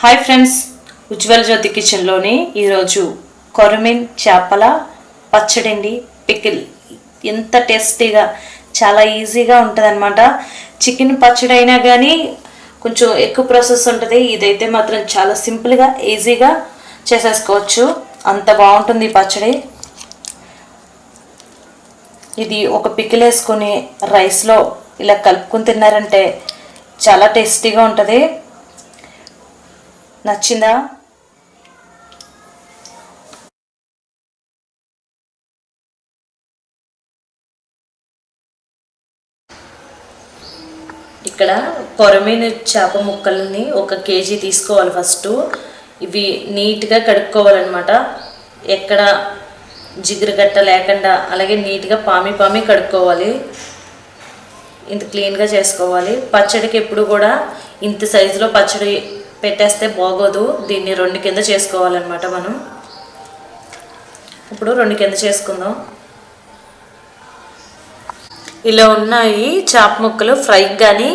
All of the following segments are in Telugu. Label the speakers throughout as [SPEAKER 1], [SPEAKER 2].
[SPEAKER 1] హాయ్ ఫ్రెండ్స్ ఉజ్వల జ్యోతి కిచెన్లోని ఈరోజు కొరమిన్ చేపల పచ్చడిండి పికిల్. ఎంత టేస్టీగా చాలా ఈజీగా ఉంటుంది అనమాట చికెన్ పచ్చడి అయినా కానీ కొంచెం ఎక్కువ ప్రాసెస్ ఉంటుంది. ఇదైతే మాత్రం చాలా సింపుల్గా ఈజీగా చేసేసుకోవచ్చు. అంత బాగుంటుంది ఈ పచ్చడి. ఇది ఒక పికిల్ వేసుకొని రైస్లో ఇలా కలుపుకుని తిన్నారంటే చాలా టేస్టీగా ఉంటుంది. నచ్చిందా? ఇక్కడ కొరమీన చేప ముక్కల్ని ఒక కేజీ తీసుకోవాలి ఫస్ట్. ఇవి నీట్గా కడుక్కోవాలన్నమాట. ఎక్కడ జిగురు గట్ట లేకుండా అలాగే నీట్గా పామి పామి కడుక్కోవాలి. ఇంత క్లీన్గా చేసుకోవాలి. పచ్చడికి ఎప్పుడు కూడా ఇంత సైజులో పచ్చడి పెట్టేస్తే బాగోదు. దీన్ని రెండు కింద చేసుకోవాలన్నమాట మనం. ఇప్పుడు రెండు కింద చేసుకుందాం. ఇలా ఉన్నాయి చాప ముక్కలు ఫ్రైకి కానీ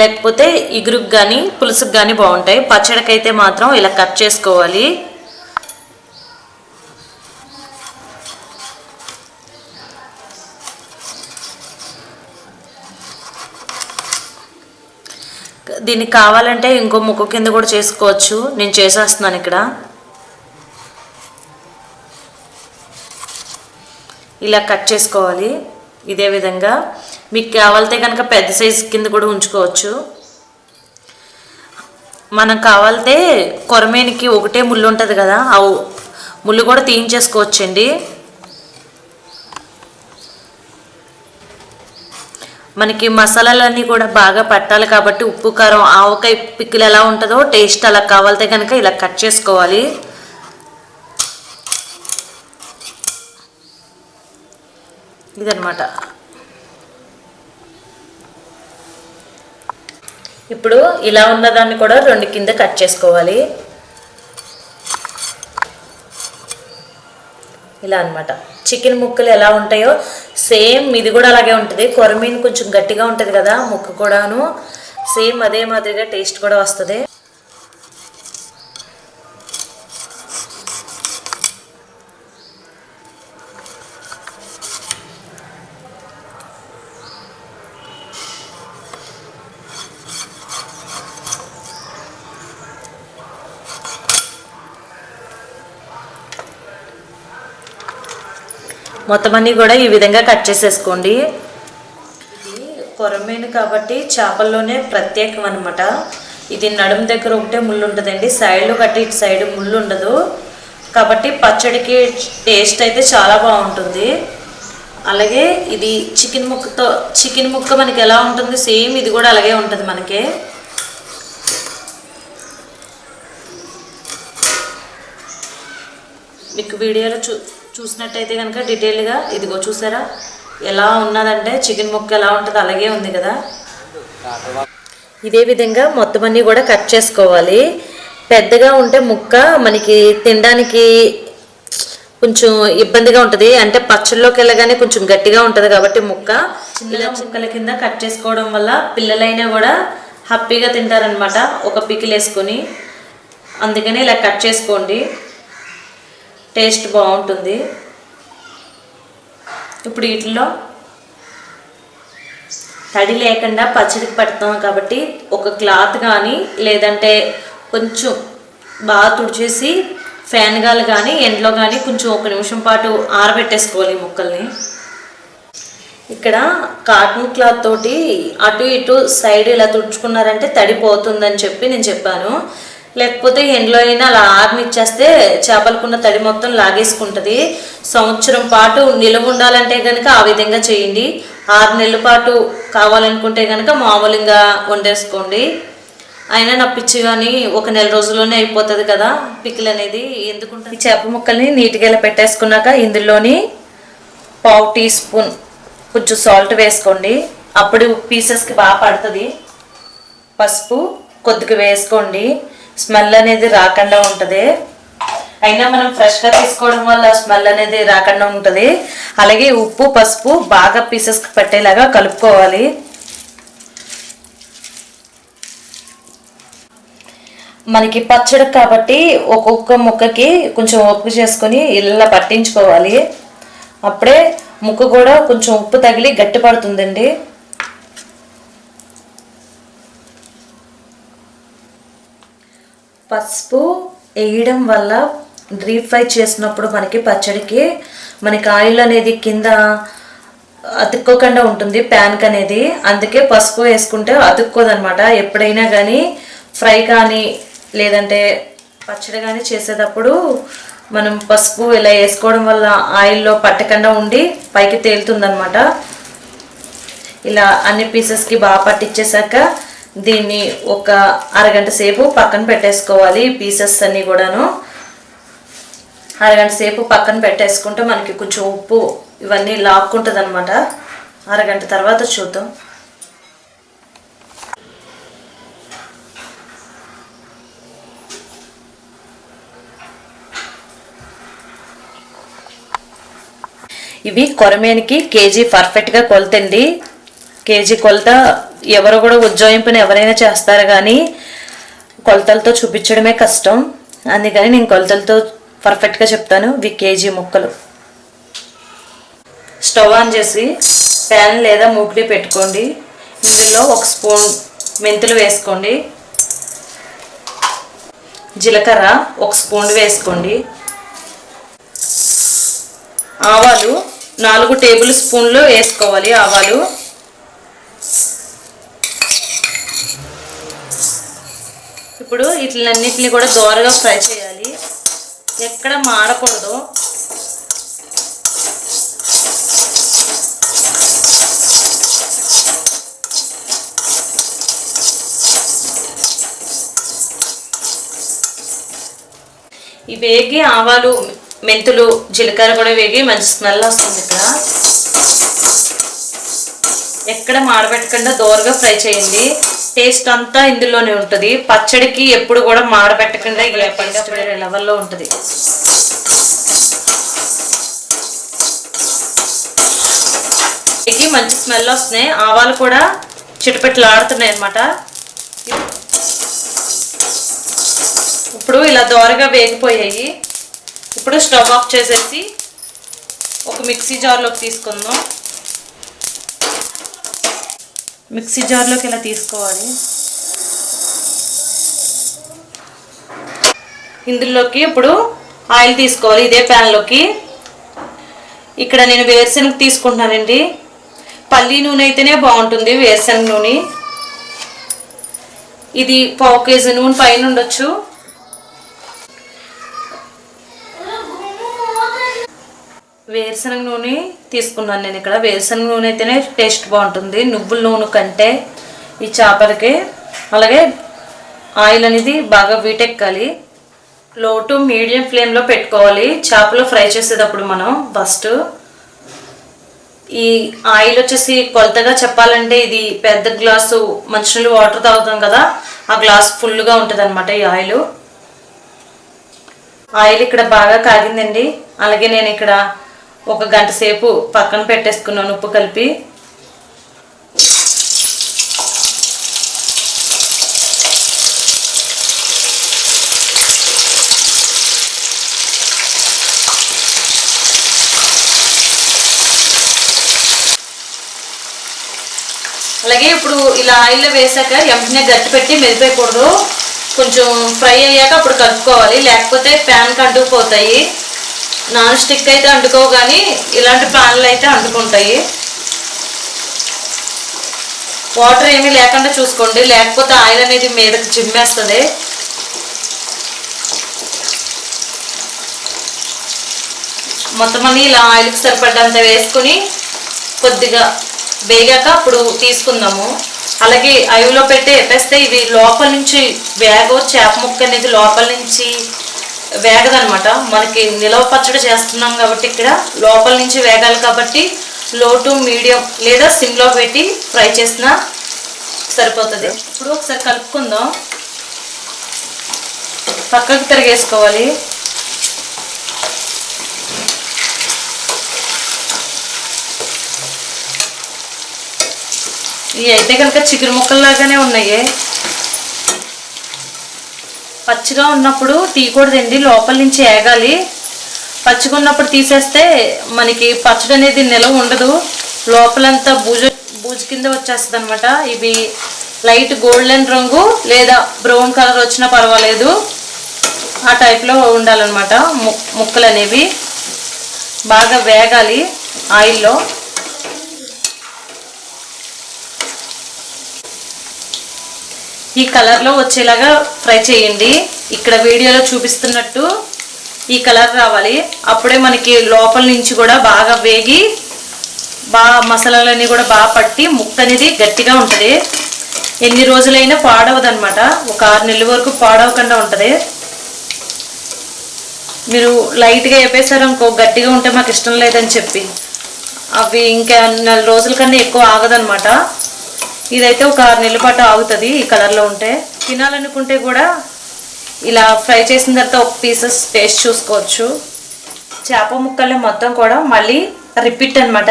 [SPEAKER 1] లేకపోతే ఇగురుకు కానీ పులుసుకు కానీ బాగుంటాయి. పచ్చడికైతే మాత్రం ఇలా కట్ చేసుకోవాలి. దీనికి కావాలంటే ఇంకో ముక్క కింద కూడా చేసుకోవచ్చు. నేను చేసేస్తున్నాను ఇక్కడ. ఇలా కట్ చేసుకోవాలి ఇదే విధంగా. మీకు కావాలితే కనుక పెద్ద సైజు కింద కూడా ఉంచుకోవచ్చు. మనం కావాలితే కొరమేనికి ఒకటే ముళ్ళు ఉంటుంది కదా ఆ ముళ్ళు కూడా తీయించేసుకోవచ్చండి. మనకి మసాలాలన్నీ కూడా బాగా పట్టాలి కాబట్టి ఉప్పు కారం ఆవకాయ పిక్కులు ఎలా ఉంటుందో టేస్ట్ అలా కావాలితే కనుక ఇలా కట్ చేసుకోవాలి. ఇదనమాట ఇప్పుడు ఇలా ఉన్నదాన్ని కూడా రెండు కింద కట్ చేసుకోవాలి. ఇలా అన్నమాట. చికెన్ ముక్కలు ఎలా ఉంటాయో సేమ్ ఇది కూడా అలాగే ఉంటుంది. కొరమీన్ కొంచెం గట్టిగా ఉంటుంది కదా ముక్క కూడాను. సేమ్ అదే మాదిరిగా టేస్ట్ కూడా వస్తుంది. మొత్తం అన్నీ కూడా ఈ విధంగా కట్ చేసేసుకోండి. ఇది కొరమీను కాబట్టి చేపల్లోనే ప్రత్యేకం అనమాట ఇది నడుము దగ్గర ఒకటే ముళ్ళు ఉంటుందండి. సైడ్లో కట్టి ఇటు సైడ్ ముళ్ళు ఉండదు. కాబట్టి పచ్చడికి టేస్ట్ అయితే చాలా బాగుంటుంది. అలాగే ఇది చికెన్ ముక్కతో చికెన్ ముక్క మనకి ఎలా ఉంటుంది? సేమ్ ఇది కూడా అలాగే ఉంటుంది మనకి. మీకు వీడియోలో చూ చూసినట్టయితే కనుక డీటెయిల్గా ఇదిగో చూసారా? ఎలా ఉన్నదంటే చికెన్ ముక్క ఎలా ఉంటుంది అలాగే ఉంది కదా? ఇదే విధంగా మొత్తం అన్నీ కూడా కట్ చేసుకోవాలి. పెద్దగా ఉంటే ముక్క మనకి తినడానికి కొంచెం ఇబ్బందిగా ఉంటుంది. అంటే పచ్చళ్ళలోకి వెళ్ళగానే కొంచెం గట్టిగా ఉంటుంది కాబట్టి ముక్క. చిన్న ముక్కల కింద కట్ చేసుకోవడం వల్ల పిల్లలైనా కూడా హ్యాపీగా తింటారనమాట ఒక పికిల్ వేసుకొని అందుకని ఇలా కట్ చేసుకోండి. టేస్ట్ బాగుంటుంది. ఇప్పుడు వీటిలో తడి లేకుండా పచ్చడికి పెడతాం కాబట్టి ఒక క్లాత్ కానీ లేదంటే కొంచెం బాగా తుడిచేసి ఫ్యాన్ గాలి కానీ ఎండలో కానీ కొంచెం ఒక నిమిషం పాటు ఆరబెట్టేసుకోవాలి ముక్కల్ని. ఇక్కడ కాటన్ క్లాత్ తోటి అటు ఇటు సైడ్ ఇలా తుడుచుకున్నారంటే తడిపోతుందని చెప్పి నేను చెప్పాను. లేకపోతే ఎండ్లో అయినా అలా ఆర్నిచ్చేస్తే చేపలకున్న తడి మొత్తం లాగేసుకుంటుంది. సంవత్సరం పాటు నిలువ ఉండాలంటే కనుక ఆ విధంగా చేయండి. ఆరు నెలల పాటు కావాలనుకుంటే కనుక మామూలుగా వండేసుకోండి. అయినా నా పిచ్చి కానీ ఒక నెల రోజుల్లోనే అయిపోతుంది కదా పికిల్ అనేది ఎందుకుంటుంది చేప ముక్కల్ని నీట్గా ఇలా పెట్టేసుకున్నాక ఇందులోని పావు టీ స్పూన్ కొంచెం సాల్ట్ వేసుకోండి. అప్పుడు పీసెస్కి బాగా పడుతుంది. పసుపు కొద్దిగా వేసుకోండి. స్మెల్ అనేది రాకుండా ఉంటుంది. అయినా మనం ఫ్రెష్గా తీసుకోవడం వల్ల స్మెల్ అనేది రాకుండా ఉంటుంది. అలాగే ఉప్పు పసుపు బాగా పీసెస్కి పట్టేలాగా కలుపుకోవాలి. మనకి పచ్చడి కాబట్టి ఒక్కొక్క ముక్కకి కొంచెం ఉప్పు చేసుకొని ఇలా పట్టించుకోవాలి. అప్పుడే ముక్క కూడా కొంచెం ఉప్పు తగిలి గట్టి పడుతుందండి పసుపు వేయడం వల్ల డీప్ ఫ్రై చేసినప్పుడు మనకి పచ్చడికి మనకి ఆయిల్ అనేది కింద అతుక్కోకుండా ఉంటుంది ప్యాన్కి అనేది. అందుకే పసుపు వేసుకుంటే అతుక్కోదనమాట ఎప్పుడైనా కానీ ఫ్రై కానీ లేదంటే పచ్చడి కానీ చేసేటప్పుడు మనం పసుపు ఇలా వేసుకోవడం వల్ల ఆయిల్లో పట్టకుండా ఉండి పైకి తేలుతుందనమాట ఇలా అన్ని పీసెస్కి బాగా పట్టించేసాక దీన్ని ఒక అరగంట సేపు పక్కన పెట్టేసుకోవాలి పీసెస్ అన్నీ కూడాను. అరగంట సేపు పక్కన పెట్టేసుకుంటే మనకి కొంచెం ఉప్పు ఇవన్నీ లాక్కుంటుంది అనమాట అరగంట తర్వాత చూద్దాం. ఇవి కొరమేనికి కేజీ పర్ఫెక్ట్గా కొలతండి. కేజీ కొలత ఎవరు కూడా ఉజ్జాయింపుని ఎవరైనా చేస్తారు కానీ కొలతలతో చూపించడమే కష్టం. అందుకని నేను కొలతలతో పర్ఫెక్ట్గా చెప్తాను. ఇవి కేజీ ముక్కలు. స్టవ్ ఆన్ చేసి ప్యాన్ లేదా మూకుడి పెట్టుకోండి. ఇందులో ఒక స్పూన్ మెంతులు వేసుకోండి. జీలకర్ర ఒక స్పూన్ వేసుకోండి. ఆవాలు నాలుగు టేబుల్ స్పూన్లు వేసుకోవాలి ఆవాలు. ఇప్పుడు వీటిలన్నిటిని కూడా దోరగా ఫ్రై చేయాలి. ఎక్కడ మాడకూడదు. ఈ వేగి ఆవాలు మెంతులు జీలకర్ర కూడా వేగి మంచి స్మెల్ వస్తుంది ఇక్కడ. ఎక్కడ మాడబెట్టకుండా దోరగా ఫ్రై చేయండి. టేస్ట్ అంతా ఇందులోనే ఉంటుంది. పచ్చడికి ఎప్పుడు కూడా మాడబెట్టకుండా టేస్ట్ వేరే లెవెల్లో ఉంటుంది. మంచి స్మెల్ వస్తున్నాయి. ఆవాలు కూడా చిటపెట్లు ఆడుతున్నాయి అనమాట ఇప్పుడు ఇలా దోరగా వేగిపోయాయి. ఇప్పుడు స్టవ్ ఆఫ్ చేసేసి ఒక మిక్సీ జార్లోకి తీసుకుందాం. మిక్సీ జార్లోకి ఇలా తీసుకోవాలి. ఇందులోకి ఇప్పుడు ఆయిల్ తీసుకోవాలి ఇదే ప్యాన్లోకి. ఇక్కడ నేను వేరుశనగ తీసుకుంటున్నానండి. పల్లి నూనె అయితేనే బాగుంటుంది వేరుశనగ నూనె. ఇది పావు కేజీ నూనె పైన ఉండొచ్చు. వేరుశనగ నూనె తీసుకున్నాను నేను ఇక్కడ. వేరుశనగ నూనె అయితేనే టేస్ట్ బాగుంటుంది. నువ్వుల నూనె కంటే ఈ చేపలకి. అలాగే ఆయిల్ అనేది బాగా వీటెక్కాలి లో టు మీడియం ఫ్లేమ్లో పెట్టుకోవాలి. చేపలు ఫ్రై చేసేటప్పుడు మనం ఫస్ట్ ఈ ఆయిల్ వచ్చేసి కొలతగా చెప్పాలంటే ఇది పెద్ద గ్లాసు మంచినీళ్ళు వాటర్ తాగుతాం కదా ఆ గ్లాస్ ఫుల్గా ఉంటుంది అనమాట ఈ ఆయిల్. ఆయిల్ ఇక్కడ బాగా కాగిందండి. అలాగే నేను ఇక్కడ ఒక గంట సేపు పక్కన పెట్టేసుకున్నాను ఉప్పు కలిపి. అలాగే ఇప్పుడు ఇలా ఆయిల్లో వేసాక వెంటనే గట్టి పెట్టి మెదిపోయకూడదు. కొంచెం ఫ్రై అయ్యాక అప్పుడు కలుపుకోవాలి. లేకపోతే ప్యాన్ కంటుకుపోతాయి నాన్ స్టిక్ అయితే అంటుకోవు కానీ ఇలాంటి ప్యాన్లు అయితే అంటుకుంటాయి. వాటర్ ఏమీ లేకుండా చూసుకోండి. లేకపోతే ఆయిల్ అనేది మీదకి చిమ్మేస్తుంది. మొత్తం అన్ని ఇలా ఆయిల్కి సరిపడ్డంత వేసుకుని కొద్దిగా వేగాక అప్పుడు తీసుకుందాము. అలాగే అవిలో పెట్టి ఎప్పేస్తే ఇవి లోపల నుంచి వేగ చేప ముక్క అనేది లోపల నుంచి వేగదనమాట మనకి నిలవ పచ్చడి చేస్తున్నాం కాబట్టి ఇక్కడ లోపల నుంచి వేగాలి కాబట్టి లో టు మీడియం లేదా సిమ్లో పెట్టి ఫ్రై చేసినా సరిపోతుంది. ఇప్పుడు ఒకసారి కలుపుకుందాం. పక్కకు తిరిగేసుకోవాలి. ఇవి అయితే కనుక చికెన్ ముక్కల్లాగానే ఉన్నాయి. పచ్చిగా ఉన్నప్పుడు తీయకూడదండి లోపల నుంచి ఏగాలి. పచ్చిగా ఉన్నప్పుడు తీసేస్తే మనకి పచ్చడి అనేది నిలవ ఉండదు. లోపలంతా బూజు బూజు కింద వచ్చేస్తుంది అనమాట ఇవి లైట్ గోల్డెన్ రంగు లేదా బ్రౌన్ కలర్ వచ్చినా పర్వాలేదు. ఆ టైప్లో ఉండాలన్నమాట. ము ముక్కలు అనేవి బాగా వేగాలి. ఆయిల్లో. ఈ కలర్లో వచ్చేలాగా ఫ్రై చేయండి. ఇక్కడ వీడియోలో చూపిస్తున్నట్టు ఈ కలర్ రావాలి. అప్పుడే మనకి లోపల నుంచి కూడా బాగా వేగి బాగా మసాలాలన్నీ కూడా బాగా పట్టి ముక్క అనేది గట్టిగా ఉంటుంది. ఎన్ని రోజులైనా పాడవదనమాట. ఒక ఆరు నెలల వరకు పాడవకుండా ఉంటుంది. మీరు లైట్గా వేపేశారు అనుకో గట్టిగా ఉంటే మాకు ఇష్టం లేదని చెప్పి. అవి ఇంకా నెల రోజుల కన్నా ఎక్కువ ఆగదనమాట. ఇదైతే ఒక ఆరు నెలల పాటు ఆగుతుంది ఈ కలర్లో ఉంటే. తినాలనుకుంటే కూడా ఇలా ఫ్రై చేసిన తర్వాత ఒక పీసెస్ టేస్ట్ చూసుకోవచ్చు. చేప ముక్కలు మొత్తం కూడా మళ్ళీ రిపీట్ అనమాట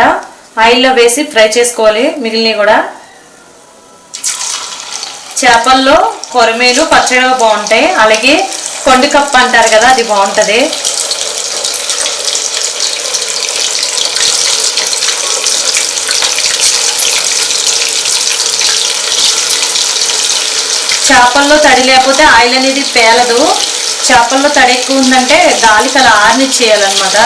[SPEAKER 1] ఆయిల్లో వేసి ఫ్రై చేసుకోవాలి మిగిలినవి కూడా. చేపల్లో కొరమేలు పచ్చడి బాగుంటాయి. అలాగే కొండి కప్ప అంటారు కదా అది బాగుంటుంది. చేపల్లో తడి లేకపోతే ఆయిల్ అనేది పేలదు. చేపల్లో తడి ఎక్కువ ఉందంటే గాలికి అలా ఆర్నిచ్చేయాలన్నమాట.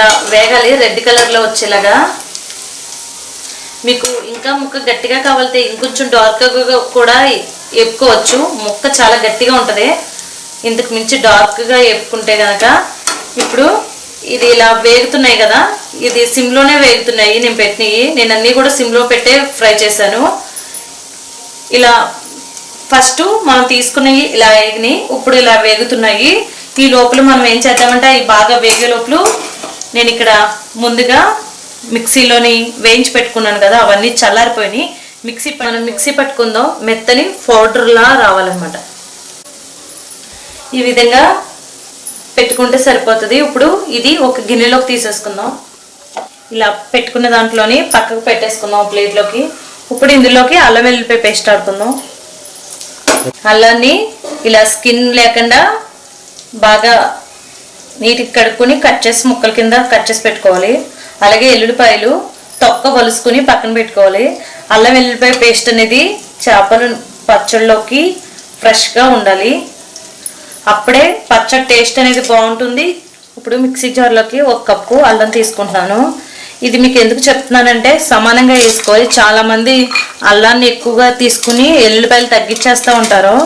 [SPEAKER 1] ఇలా వేగాలి రెడ్ కలర్లో వచ్చేలాగా. మీకు ఇంకా ముక్క గట్టిగా కావాలితే ఇంకొంచెం డార్క్గా కూడా ఎప్పుకోవచ్చు. ముక్క చాలా గట్టిగా ఉంటుంది. ఇంతకు మించి డార్క్గా ఎప్పుకుంటే కనుక ఇప్పుడు ఇది ఇలా వేగుతున్నాయి కదా ఇది సిమ్లోనే వేగుతున్నాయి నేను పెట్టినవి. నేను అన్నీ కూడా సిమ్లో పెట్టే ఫ్రై చేశాను. ఇలా ఫస్ట్ మనం తీసుకున్నవి ఇలా వేగినాయి. ఇప్పుడు ఇలా వేగుతున్నాయి. ఈ లోపల మనం ఏం చేద్దామంటే అవి బాగా వేగే లోపల నేను ఇక్కడ ముందుగా మిక్సీలోని వేయించి పెట్టుకున్నాను కదా అవన్నీ చల్లారిపోయినాయి. మిక్సీ మనం మిక్సీ పట్టుకుందాం. మెత్తని పౌడర్లా రావాలన్నమాట. ఈ విధంగా పెట్టుకుంటే సరిపోతుంది. ఇప్పుడు ఇది ఒక గిన్నెలోకి తీసేసుకుందాం. ఇలా పెట్టుకున్న దాంట్లోని పక్కకు పెట్టేసుకుందాం ప్లేట్లోకి. ఇప్పుడు ఇందులోకి అల్లం వెల్లిపాయ పేస్ట్ ఆడుకుందాం. అల్లాన్ని ఇలా స్కిన్ లేకుండా బాగా నీటికి కడుక్కొని కట్ చేసి ముక్కల కింద కట్ చేసి పెట్టుకోవాలి. అలాగే ఎల్లుల్లిపాయలు తొక్క వలుసుకుని పక్కన పెట్టుకోవాలి. అల్లం వెల్లుల్లిపాయ పేస్ట్ అనేది చేపలు పచ్చళ్ళలోకి ఫ్రెష్గా ఉండాలి. అప్పుడే పచ్చడి టేస్ట్ అనేది బాగుంటుంది. ఇప్పుడు మిక్సీ జార్లోకి ఒక కప్పు అల్లం తీసుకుంటున్నాను. ఇది మీకు ఎందుకు చెప్తున్నానంటే సమానంగా వేసుకోవాలి. చాలామంది అల్లాన్ని ఎక్కువగా తీసుకుని ఎల్లుల్లిపాయలు తగ్గించేస్తూ ఉంటారు.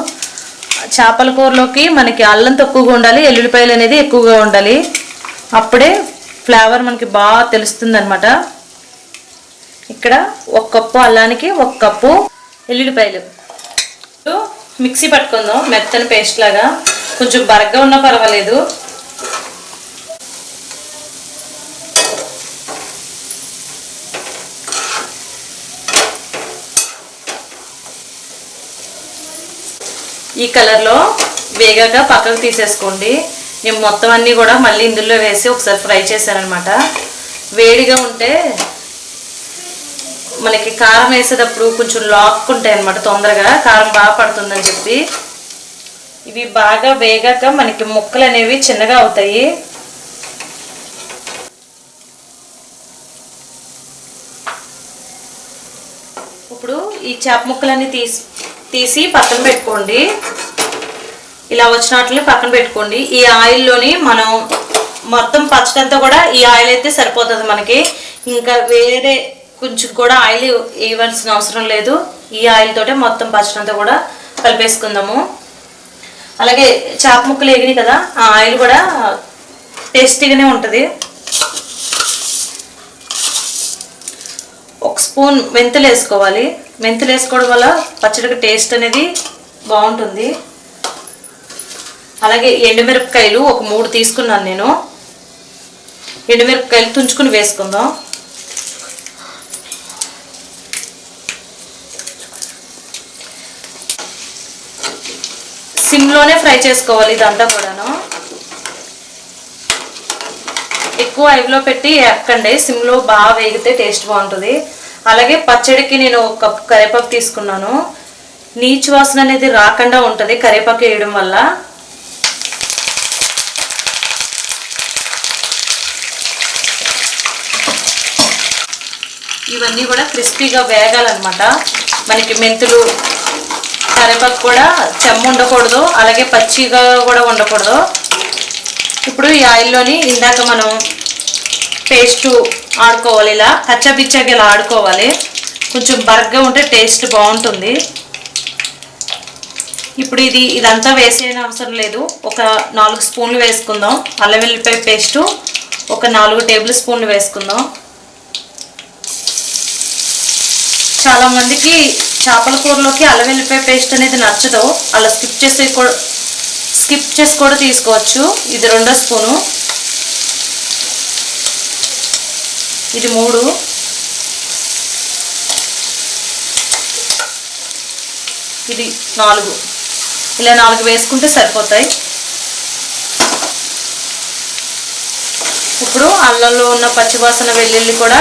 [SPEAKER 1] చేపల కూరలోకి మనకి అల్లం తక్కువగా ఉండాలి ఎల్లుల్లిపాయలు అనేది ఎక్కువగా ఉండాలి. అప్పుడే ఫ్లేవర్ మనకి బాగా తెలుస్తుంది అనమాట ఇక్కడ ఒక కప్పు అల్లానికి ఒక కప్పు ఎల్లుల్లిపాయలు. మిక్సీ పట్టుకుందాం మెత్తని పేస్ట్ లాగా. కొంచెం బరగ్గా ఉన్నా పర్వాలేదు. ఈ కలర్లో వేగాక పక్కకు తీసేసుకోండి. నేను మొత్తం అన్నీ కూడా మళ్ళీ ఇందులో వేసి ఒకసారి ఫ్రై చేశానమాట వేడిగా ఉంటే మనకి కారం వేసేటప్పుడు కొంచెం లాక్కుంటాయి అనమాట తొందరగా. కారం బాగా పడుతుందని చెప్పి. ఇవి బాగా వేగాక మనకి ముక్కలు అనేవి చిన్నగా అవుతాయి. ఇప్పుడు ఈ చేప ముక్కలన్నీ తీసి తీసి పక్కన పెట్టుకోండి. ఇలా వచ్చిన వాటిని పక్కన పెట్టుకోండి. ఈ ఆయిల్లోని మనం మొత్తం పచ్చడంతా కూడా ఈ ఆయిల్ అయితే సరిపోతుంది మనకి. ఇంకా వేరే కొంచెం కూడా ఆయిల్ వేయవలసిన అవసరం లేదు. ఈ ఆయిల్ తోటే మొత్తం పచ్చడంతా కూడా కలిపేసుకుందాము. అలాగే చేప ముక్కలు ఎగినాయి కదా ఆ ఆయిల్ కూడా టేస్టీగానే ఉంటుంది. ఒక స్పూన్ మెంతులు వేసుకోవాలి. మెంతులు వేసుకోవడం వల్ల పచ్చడికి టేస్ట్ అనేది బాగుంటుంది. అలాగే ఎండుమిరపకాయలు ఒక మూడు తీసుకున్నాను నేను. ఎండుమిరపకాయలు తుంచుకుని వేసుకుందాం. సిమ్లోనే ఫ్రై చేసుకోవాలి ఇదంతా కూడాను. ఎక్కువ ఐవ్లో పెట్టి ఎక్కండి. సిమ్లో బాగా వేగితే టేస్ట్ బాగుంటుంది. అలాగే పచ్చడికి నేను ఒక కప్ కరివేపాకు తీసుకున్నాను. నీచు వాసన అనేది రాకుండా ఉంటుంది కరివేపాకు వేయడం వల్ల. ఇవన్నీ కూడా క్రిస్పీగా వేగాలన్నమాట. మనకి మెంతులు కరివేపాకు కూడా చెమ్మ ఉండకూడదు. అలాగే పచ్చిగా కూడా ఉండకూడదు. ఇప్పుడు ఈ ఆయిల్లోని ఇందాక మనం పేస్ట్ ఆడుకోవాలి ఇలా. కచ్చబిచ్చగా ఇలా ఆడుకోవాలి. కొంచెం బరగ్గా ఉంటే టేస్ట్ బాగుంటుంది. ఇప్పుడు ఇది ఇదంతా వేసేయని అవసరం లేదు. ఒక నాలుగు స్పూన్లు వేసుకుందాం. అల్లం వెల్లిపాయ పేస్టు ఒక నాలుగు టేబుల్ స్పూన్లు వేసుకుందాం. చాలా మందికి చేపల కూరలోకి అల్లం వెల్లిపాయ పేస్ట్ అనేది నచ్చదు. అలా స్కిప్ చేసి కూడా స్కిప్ చేసి కూడా తీసుకోవచ్చు. ఇది రెండో స్పూను. ఇది మూడు. ఇది నాలుగు. ఇలా నాలుగు వేసుకుంటే సరిపోతాయి. ఇప్పుడు అల్లంలో ఉన్న పచ్చివాసన వెల్లుల్లి కూడా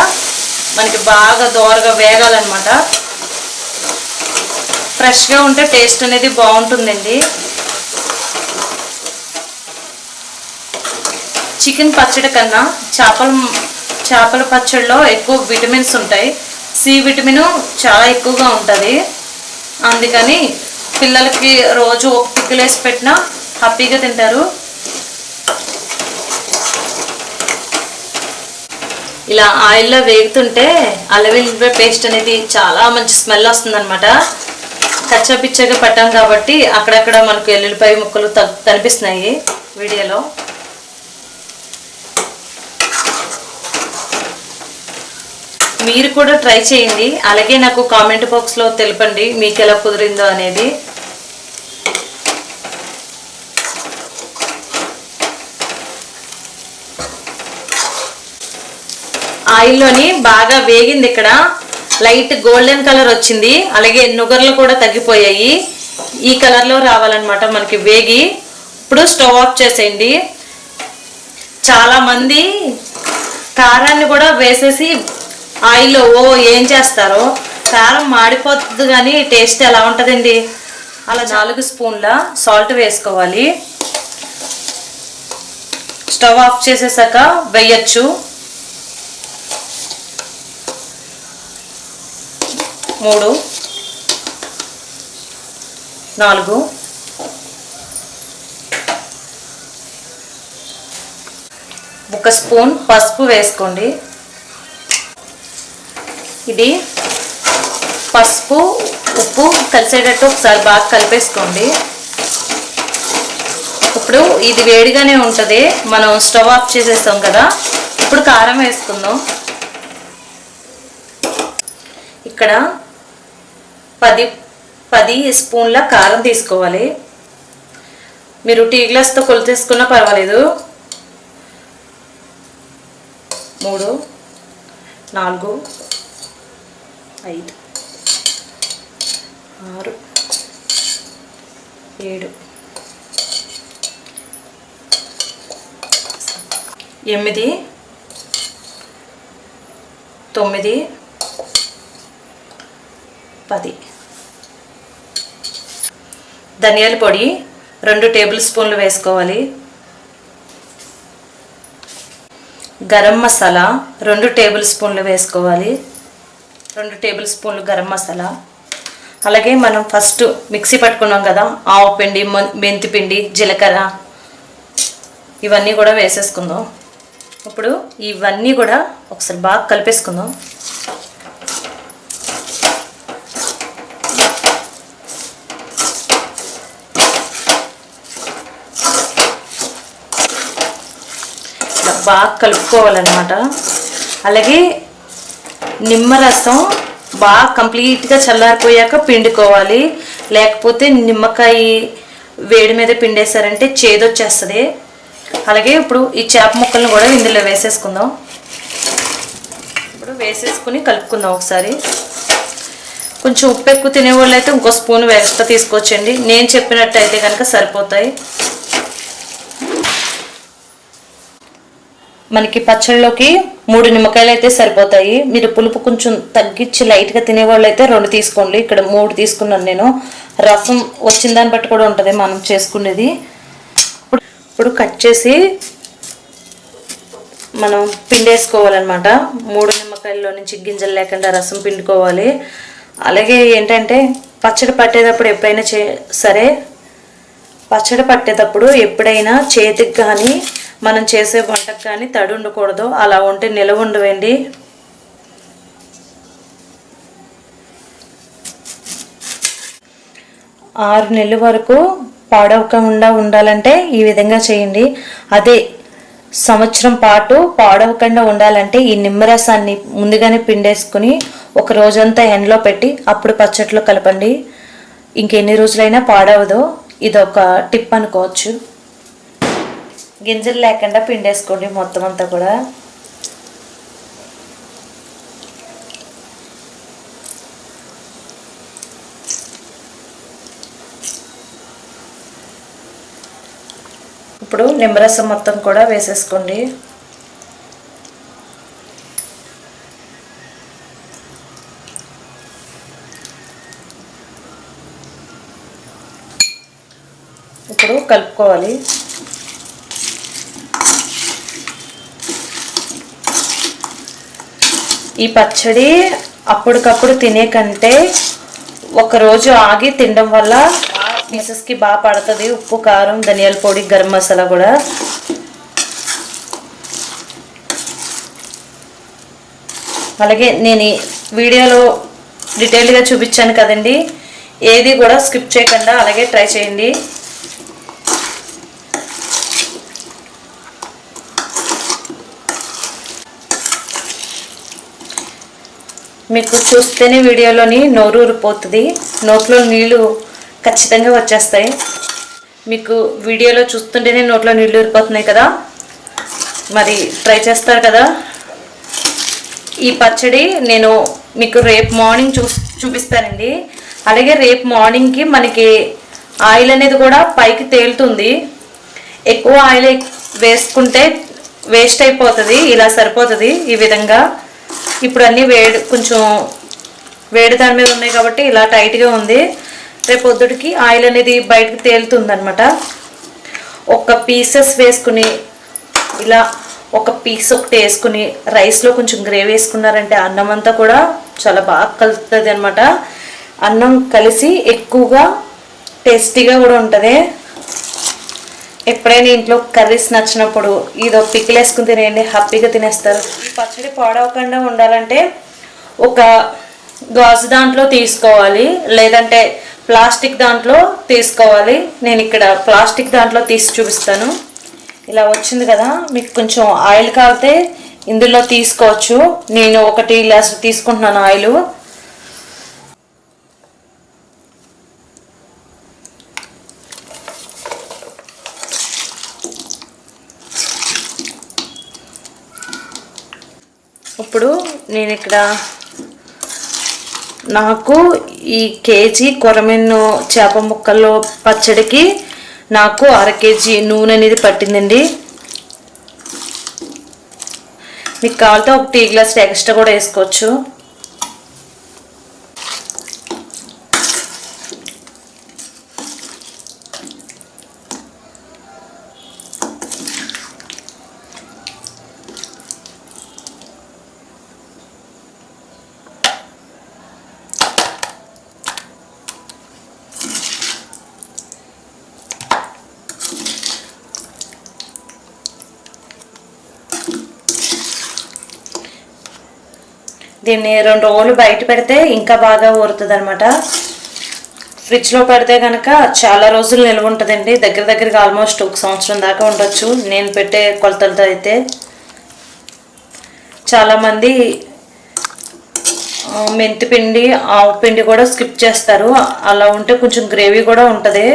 [SPEAKER 1] మనకి బాగా దోరగా వేగాలన్నమాట. ఫ్రెష్గా ఉంటే టేస్ట్ అనేది బాగుంటుందండి. చికెన్ పచ్చడి కన్నా చేపల చేపల పచ్చడిలో ఎక్కువ విటమిన్స్ ఉంటాయి. సి విటమిన్ చాలా ఎక్కువగా ఉంటుంది. అందుకని పిల్లలకి రోజు ఒక పిక్కులు వేసి పెట్టినా హ్యాపీగా తింటారు. ఇలా ఆయిల్లో వేగుతుంటే అల్లవెల్లిపాయ పేస్ట్ అనేది చాలా మంచి స్మెల్ వస్తుంది అనమాట కచ్చాపిచ్చగా పట్టాం కాబట్టి అక్కడక్కడ మనకు ఎల్లుల్లిపాయ ముక్కలు కనిపిస్తున్నాయి వీడియోలో. మీరు కూడా ట్రై చేయండి. అలాగే నాకు కామెంట్ బాక్స్లో తెలపండి మీకు ఎలా కుదిరిందో అనేది. ఆయిల్లోని బాగా వేగింది ఇక్కడ. లైట్ గోల్డెన్ కలర్ వచ్చింది. అలాగే నుగర్లు కూడా తగ్గిపోయాయి. ఈ కలర్లో రావాలన్నమాట మనకి వేగి. ఇప్పుడు స్టవ్ ఆఫ్ చేసేయండి. చాలామంది కారాన్ని కూడా వేసేసి ఆయిల్లో ఓ ఏం చేస్తారో. కారం మాడిపోతుంది కానీ టేస్ట్ ఎలా ఉంటుందండి? అలా నాలుగు స్పూన్ల సాల్ట్ వేసుకోవాలి. స్టవ్ ఆఫ్ చేసేసాక వేయచ్చు. మూడు. నాలుగు. ఒక స్పూన్ పసుపు వేసుకోండి. ఇది పసుపు ఉప్పు కలిసేటట్టు ఒకసారి బాగా కలిపేసుకోండి. ఇప్పుడు ఇది వేడిగానే ఉంటుంది. మనం స్టవ్ ఆఫ్ చేసేస్తాం కదా. ఇప్పుడు కారం వేసుకుందాం. ఇక్కడ పది పది స్పూన్ల కారం తీసుకోవాలి. మీరు టీ గ్లాస్తో కొలితేసుకున్నా పర్వాలేదు. మూడు నాలుగు ఐదు ఆరు ఏడు ఎనిమిది తొమ్మిది పది. ధనియాల పొడి రెండు టేబుల్ స్పూన్లు వేసుకోవాలి. గరం మసాలా రెండు టేబుల్ స్పూన్లు వేసుకోవాలి. రెండు టేబుల్ స్పూన్లు గరం మసాలా. అలాగే మనం ఫస్ట్ మిక్సీ పట్టుకున్నాం కదా ఆవు పిండి మెంతి పిండి జీలకర్ర. ఇవన్నీ కూడా వేసేసుకుందాం. ఇప్పుడు ఇవన్నీ కూడా ఒకసారి బాగా కలిపేసుకుందాం. బాగా కలుపుకోవాలన్నమాట. అలాగే నిమ్మరసం బాగా కంప్లీట్గా చల్లారిపోయాక పిండుకోవాలి. లేకపోతే నిమ్మకాయ వేడి మీద పిండేశారంటే చేదొచ్చేస్తుంది. అలాగే ఇప్పుడు ఈ చేప ముక్కలను కూడా ఇందులో వేసేసుకుందాం. ఇప్పుడు వేసేసుకుని కలుపుకుందాం ఒకసారి. కొంచెం ఉప్పు ఎక్కువ తినేవాళ్ళు అయితే ఇంకో స్పూన్ ఎక్స్ట్రా తీసుకోవచ్చండి నేను చెప్పినట్టు అయితే కనుక సరిపోతాయి. మనకి పచ్చళ్ళలోకి మూడు నిమ్మకాయలు అయితే సరిపోతాయి. మీరు పులుపు కొంచెం తగ్గించి లైట్గా తినేవాళ్ళు అయితే రెండు తీసుకోండి. ఇక్కడ మూడు తీసుకున్నాను నేను. రసం వచ్చిన దాన్ని బట్టి కూడా ఉంటుంది మనం చేసుకునేది. ఇప్పుడు ఇప్పుడు కట్ చేసి మనం పిండేసుకోవాలన్నమాట. మూడు నిమ్మకాయల్లో నుంచి గింజలు లేకుండా రసం పిండుకోవాలి. అలాగే ఏంటంటే పచ్చడి పట్టేటప్పుడు ఎప్పుడైనా చే సరే పచ్చడి పట్టేటప్పుడు ఎప్పుడైనా చేతికి కానీ మనం చేసే వంటకు కానీ తడి ఉండకూడదు. అలా ఉంటే నిలవ ఉండవండి. ఆరు నెలల వరకు పాడవకుండా ఉండాలంటే ఈ విధంగా చేయండి. అదే సంవత్సరం పాటు పాడవకుండా ఉండాలంటే ఈ నిమ్మరసాన్ని ముందుగానే పిండేసుకుని ఒక రోజంతా ఎండలో పెట్టి అప్పుడు పచ్చట్లో కలపండి. ఇంకెన్ని రోజులైనా పాడవదు. ఇది ఒక టిప్ అనుకోవచ్చు. గింజలు లేకుండా పిండేసుకోండి మొత్తం అంతా కూడా. ఇప్పుడు నిమ్మరసం మొత్తం కూడా వేసేసుకోండి. ఇప్పుడు కలుపుకోవాలి. ఈ పచ్చడి అప్పటికప్పుడు తినే కంటే ఒకరోజు ఆగి తినడం వల్ల మిసెస్కి బాగా పడుతుంది. ఉప్పు కారం ధనియాల పొడి గరం మసాలా కూడా. అలాగే నేను వీడియోలో డీటెయిల్గా చూపించాను కదండి. ఏది కూడా స్కిప్ చేయకుండా అలాగే ట్రై చేయండి. మీకు చూస్తేనే వీడియోలోని నోరు ఊరిపోతుంది. నోట్లో నీళ్ళు ఖచ్చితంగా వచ్చేస్తాయి. మీకు వీడియోలో చూస్తుంటేనే నోట్లో నీళ్ళు ఊరిపోతున్నాయి కదా. మరి ట్రై చేస్తారు కదా. ఈ పచ్చడి నేను మీకు రేపు మార్నింగ్ చూ చూపిస్తానండి. అలాగే రేపు మార్నింగ్కి మనకి ఆయిల్ అనేది కూడా పైకి తేలుతుంది. ఎక్కువ ఆయిల్ వేసుకుంటే వేస్ట్ అయిపోతుంది ఇలా సరిపోతుంది ఈ విధంగా. ఇప్పుడు అన్నీ వేడి కొంచెం వేడి దాని మీద ఉన్నాయి కాబట్టి ఇలా టైట్గా ఉంది. రేపు పొద్దుటికి ఆయిల్ అనేది బయటకు తేలుతుందనమాట ఒక పీసెస్ వేసుకుని ఇలా ఒక పీస్ ఒకటి వేసుకుని రైస్లో కొంచెం గ్రేవీ వేసుకున్నారంటే అన్నం అంతా కూడా చాలా బాగా కలుస్తుంది అనమాట అన్నం కలిసి ఎక్కువగా టేస్టీగా కూడా ఉంటుంది. ఎప్పుడైనా ఇంట్లో కర్రీస్ నచ్చినప్పుడు ఇదో పికిల్ వేసుకుని తినేయండి హ్యాపీగా తినేస్తారు. పచ్చడి పాడవకుండా ఉండాలంటే ఒక గాజు దాంట్లో తీసుకోవాలి లేదంటే ప్లాస్టిక్ దాంట్లో తీసుకోవాలి. నేను ఇక్కడ ప్లాస్టిక్ దాంట్లో తీసి చూపిస్తాను. ఇలా వచ్చింది కదా మీకు కొంచెం ఆయిల్ కాగితే ఇందులో తీసుకోవచ్చు. నేను ఒకటి గ్లాస్ తీసుకుంటున్నాను ఆయిల్ ఇప్పుడు నేను ఇక్కడ నాకు ఈ కేజీ కొరమెన్ను చేప ముక్కల్లో పచ్చడికి నాకు అర కేజీ నూనె అనేది పట్టిందండి. మీకు కావాలితే ఒక టీ గ్లాస్ ఎక్స్ట్రా కూడా వేసుకోవచ్చు. దీన్ని రెండు రోజులు బయట పెడితే ఇంకా బాగా ఊరుతుంది అనమాట ఫ్రిడ్జ్లో పెడితే కనుక చాలా రోజులు నిల్వ ఉంటుందండి. దగ్గర దగ్గరగా ఆల్మోస్ట్ ఒక సంవత్సరం దాకా ఉండొచ్చు. నేను పెట్టే కొలతలతో అయితే. చాలామంది మెంతి పిండి ఆవు పిండి కూడా స్కిప్ చేస్తారు. అలా ఉంటే కొంచెం గ్రేవీ కూడా ఉంటుంది.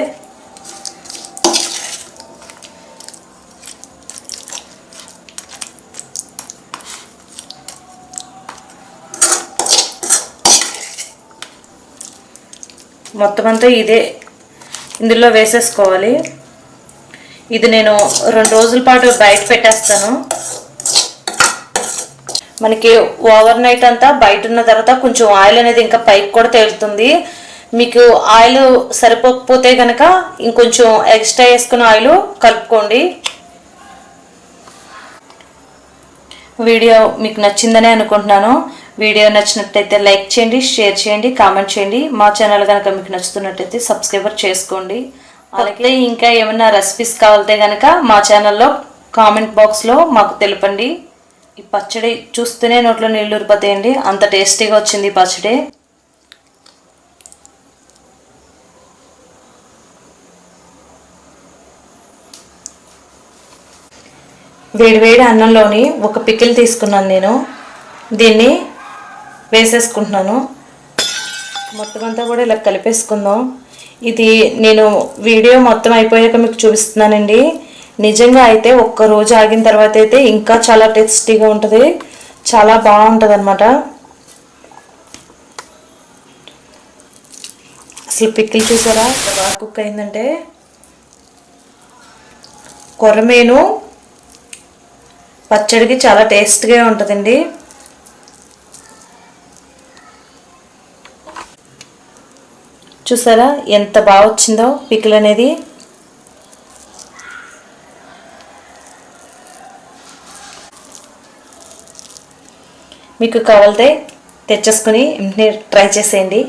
[SPEAKER 1] మొత్తం అంతా ఇదే ఇందులో వేసేసుకోవాలి. ఇది నేను రెండు రోజుల పాటు బయట పెట్టేస్తాను. మనకి ఓవర్ నైట్ అంతా బయట ఉన్న తర్వాత కొంచెం ఆయిల్ అనేది ఇంకా పైకి కూడా తేలుతుంది. మీకు ఆయిల్ సరిపోకపోతే కనుక ఇంకొంచెం ఎక్స్ట్రా వేసుకున్న ఆయిల్ కలుపుకోండి. వీడియో మీకు నచ్చిందనే అనుకుంటున్నాను. వీడియో నచ్చినట్టయితే లైక్ చేయండి షేర్ చేయండి కామెంట్ చేయండి. మా ఛానల్ కనుక మీకు నచ్చుతున్నట్టయితే సబ్స్క్రైబర్ చేసుకోండి. అలాగే ఇంకా ఏమైనా రెసిపీస్ కావాలితే కనుక మా ఛానల్లో కామెంట్ బాక్స్లో మాకు తెలపండి. ఈ పచ్చడి చూస్తూనే నోట్లో నీళ్ళు ఉరిపోతాయండి అంత టేస్టీగా వచ్చింది ఈ పచ్చడి. వేడివేడి అన్నంలోని ఒక పికిల్ తీసుకున్నాను నేను. దీన్ని వేసేసుకుంటున్నాను. మొత్తం అంతా కూడా ఇలా కలిపేసుకుందాం. ఇది నేను వీడియో మొత్తం అయిపోయాక మీకు చూపిస్తున్నానండి. నిజంగా అయితే ఒక్క రోజు ఆగిన తర్వాత అయితే ఇంకా చాలా టేస్టీగా ఉంటుంది. చాలా బాగుంటుంది అనమాట అసలు పిక్కిల్ చూసారా? బాగా కుక్ అయిందంటే కొరమేను పచ్చడికి చాలా టేస్ట్గా ఉంటుందండి. చూసారా? ఎంత బాగా వచ్చిందో పికిల్ అనేది. మీకు కావాలితే తెచ్చేసుకుని ట్రై చేసేయండి.